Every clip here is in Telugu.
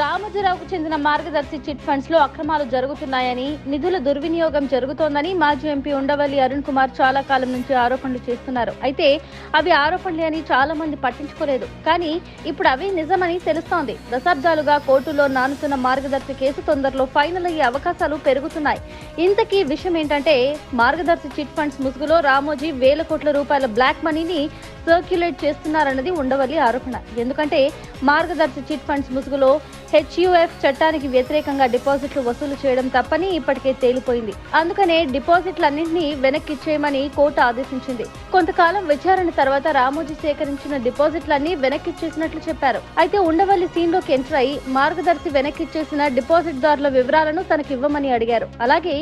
రామోజీరావుకు చెందిన మార్గదర్శి చిట్ ఫండ్స్లో అక్రమాలు జరుగుతున్నాయని నిధుల దుర్వినియోగం జరుగుతోందని మాజీ ఎంపీ ఉండవల్లి అరుణ్ కుమార్ చాలా కాలం నుంచి ఆరోపణలు చేస్తున్నారు. అయితే అవి ఆరోపణలే అని చాలా మంది పట్టించుకోలేదు. కానీ ఇప్పుడు అవి నిజమని తెలుస్తోంది. దశాబ్దాలుగా కోర్టులో నానుతున్న మార్గదర్శి కేసు తొందరలో ఫైనల్ అయ్యే అవకాశాలు పెరుగుతున్నాయి. ఇంతకీ విషయం ఏంటంటే మార్గదర్శి చిట్ ఫండ్స్ ముసుగులో రామోజీ వేల కోట్ల రూపాయల బ్లాక్ మనీని సర్క్యులేట్ చేస్తున్నారన్నది ఉండవల్లి ఆరోపణ. ఎందుకంటే మార్గదర్శి చిట్ ఫండ్స్ ముసుగులో హెచ్యుఎఫ్ చట్టానికి వ్యతిరేకంగా డిపాజిట్లు వసూలు చేయడం తప్పని ఇప్పటికే తేలిపోయింది. అందుకనే డిపాజిట్లన్నింటినీ వెనక్కిచ్చేయమని కోర్టు ఆదేశించింది. కొంతకాలం విచారణ తర్వాత రామోజీ సేకరించిన డిపాజిట్లన్నీ వెనక్కిచ్చేసినట్లు చెప్పారు. అయితే ఉండవల్లి సీన్లోకి ఎంటర్ అయి మార్గదర్శి వెనక్కిచ్చేసిన డిపాజిట్ దారుల వివరాలను తనకు ఇవ్వమని అడిగారు. అలాగే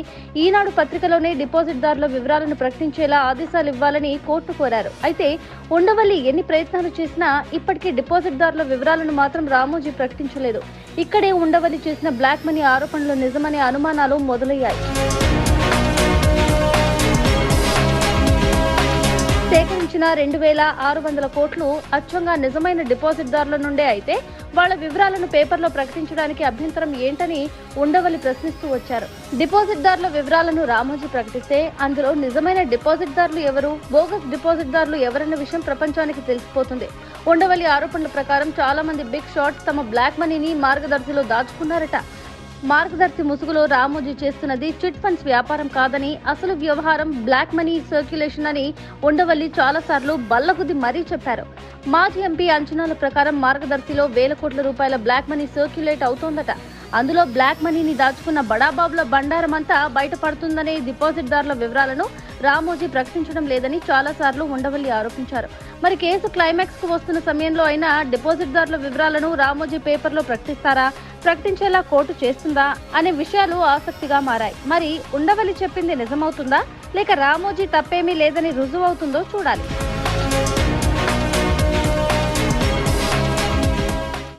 ఈనాడు పత్రికలోనే డిపాజిట్ దారుల వివరాలను ప్రకటించేలా ఆదేశాలు ఇవ్వాలని కోర్టు కోరారు. అయితే ఉండవల్లి ఎన్ని ప్రయత్నాలు చేసినా ఇప్పటికీ డిపాజిట్ దారుల వివరాలను మాత్రం రామోజీ ప్రకటించలేదు. ఇక్కడే ఉండవని చేసిన బ్లాక్ మనీ ఆరోపణలు నిజమనే అనుమానాలు మొదలయ్యాయి. సేకరించిన రెండు వేల ఆరు వందల కోట్లు అచ్చంగా నిజమైన డిపాజిట్దారుల నుండే అయితే వాళ్ళ వివరాలను పేపర్లో ప్రకటించడానికి అభ్యంతరం ఏంటని ఉండవల్లి ప్రశ్నిస్తూ వచ్చారు. డిపాజిట్దారుల వివరాలను రామోజీ ప్రకటిస్తే అందులో నిజమైన డిపాజిట్దారులు ఎవరు బోగస్ డిపాజిట్దారులు ఎవరన్న విషయం ప్రపంచానికి తెలిసిపోతుంది. ఉండవల్లి ఆరోపణల ప్రకారం చాలా మంది బిగ్ షాట్స్ తమ బ్లాక్ మనీని మార్గదర్శిలో దాచుకున్నారట. మార్గదర్శి ముసుగులో రామోజీ చేస్తున్నది చిట్ ఫండ్స్ వ్యాపారం కాదని అసలు వ్యవహారం బ్లాక్ మనీ సర్క్యులేషన్ అని ఉండవల్లి చాలాసార్లు బల్లగుద్ది మరీ చెప్పారు. మాజీ ఎంపీ అంచనాల ప్రకారం మార్గదర్శిలో వేల కోట్ల రూపాయల బ్లాక్ మనీ సర్క్యులేట్ అవుతోందట. అందులో బ్లాక్ మనీని దాచుకున్న బడాబాబుల బండారం అంతా బయటపడుతుందనే డిపాజిట్దారుల వివరాలను రామోజీ ప్రకటించడం లేదని చాలాసార్లు ఉండవల్లి ఆరోపించారు. మరి కేసు క్లైమాక్స్కు వస్తున్న సమయంలో అయినా డిపాజిట్దారుల వివరాలను రామోజీ పేపర్లో ప్రకటిస్తారా? ప్రకటించేలా కోర్టు చేస్తుందా అనే విషయాలు ఆసక్తిగా మారాయి. మరి ఉండవల్లి చెప్పింది నిజమవుతుందా? లేక రామోజీ తప్పేమీ లేదని రుజువవుతుందో చూడాలి.